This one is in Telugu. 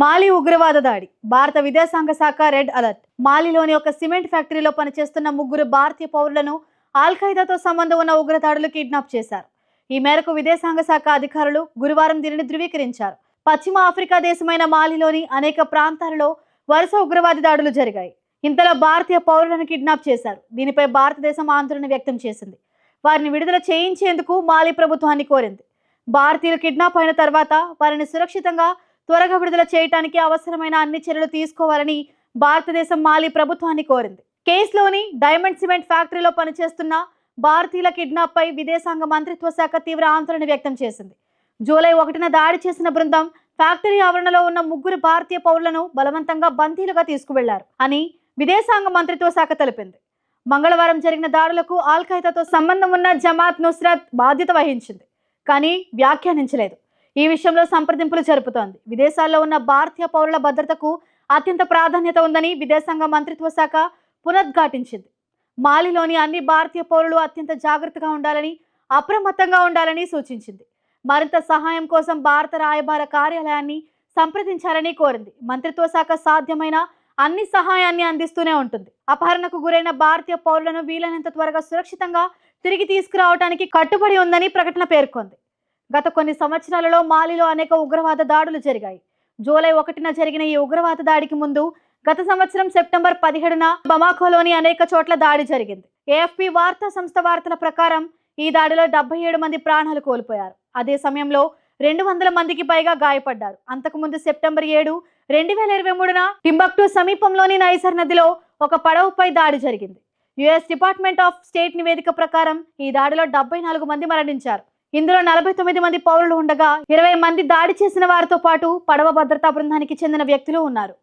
మాలి ఉగ్రవాద దాడి భారత విదేశాంగ శాఖ రెడ్ అలర్ట్. మాలిలోని ఒక సిమెంట్ ఫ్యాక్టరీలో పనిచేస్తున్న ముగ్గురు భారతీయ పౌరులను ఆల్ఖైదాతో సంబంధం ఉన్న ఉగ్రదాడులు కిడ్నాప్ చేశారు. ఈ మేరకు విదేశాంగ శాఖ అధికారులు గురువారం దీనిని ధృవీకరించారు. పశ్చిమ ఆఫ్రికా దేశమైన మాలిలోని అనేక ప్రాంతాలలో వరుస ఉగ్రవాది దాడులు జరిగాయి. ఇంతలో భారతీయ పౌరులను కిడ్నాప్ చేశారు. దీనిపై భారతదేశం ఆందోళన వ్యక్తం చేసింది. వారిని విడుదల చేయించేందుకు మాలి ప్రభుత్వాన్ని కోరింది. భారతీయులు కిడ్నాప్ అయిన తర్వాత వారిని సురక్షితంగా త్వరగా విడుదల చేయడానికి అవసరమైన అన్ని చర్యలు తీసుకోవాలని భారతదేశం మాలి ప్రభుత్వాన్ని కోరింది. కేసులోని డైమండ్ సిమెంట్ ఫ్యాక్టరీలో పనిచేస్తున్న భారతీయుల కిడ్నాప్ పై విదేశాంగ మంత్రిత్వ శాఖ తీవ్ర ఆందోళన వ్యక్తం చేసింది. జూలై ఒకటిన దాడి చేసిన బృందం ఫ్యాక్టరీ ఆవరణలో ఉన్న ముగ్గురు భారతీయ పౌరులను బలవంతంగా బందీలుగా తీసుకువెళ్ళారు అని విదేశాంగ మంత్రిత్వ శాఖ తెలిపింది. మంగళవారం జరిగిన దాడులకు ఆల్ఖైదాతో సంబంధం ఉన్న జమాత్ నుస్రత్ బాధ్యత వహించింది కానీ వ్యాఖ్యానించలేదు. ఈ విషయంలో సంప్రదింపులు జరుపుతోంది. విదేశాల్లో ఉన్న భారతీయ పౌరుల భద్రతకు అత్యంత ప్రాధాన్యత ఉందని విదేశాంగ మంత్రిత్వ శాఖ పునరుద్ఘాటించింది. మాలిలోని అన్ని భారతీయ పౌరులు అత్యంత జాగ్రత్తగా ఉండాలని అప్రమత్తంగా ఉండాలని సూచించింది. మరింత సహాయం కోసం భారత రాయబార కార్యాలయాన్ని సంప్రదించాలని కోరింది. మంత్రిత్వ శాఖ సాధ్యమైన అన్ని సహాయాన్ని అందిస్తూనే ఉంటుంది. అపహరణకు గురైన భారతీయ పౌరులను వీలైనంత త్వరగా సురక్షితంగా తిరిగి తీసుకురావడానికి కట్టుబడి ఉందని ప్రకటన పేర్కొంది. గత కొన్ని సంవత్సరాలలో మాలిలో అనేక ఉగ్రవాద దాడులు జరిగాయి. జూలై ఒకటిన జరిగిన ఈ ఉగ్రవాద దాడికి ముందు గత సంవత్సరం సెప్టెంబర్ పదిహేడున బమాకోలోని అనేక చోట్ల దాడి జరిగింది. ఏఎఫ్పి వార్తా సంస్థ వార్తల ప్రకారం ఈ దాడిలో డెబ్బై ఏడు మంది ప్రాణాలు కోల్పోయారు. అదే సమయంలో రెండు వందల మందికి పైగా గాయపడ్డారు. అంతకుముందు సెప్టెంబర్ ఏడు రెండు వేల ఇరవై మూడున టింబక్టు సమీపంలోని నైసర్ నదిలో ఒక పడవపై దాడి జరిగింది. యుఎస్ డిపార్ట్మెంట్ ఆఫ్ స్టేట్ నివేదిక ప్రకారం ఈ దాడిలో డెబ్బై నాలుగు మంది మరణించారు. ఇందులో నలభై తొమ్మిది మంది పౌరులు ఉండగా ఇరవై మంది దాడి చేసిన వారితో పాటు పడవ భద్రతా బృందానికి చెందిన వ్యక్తులు ఉన్నారు.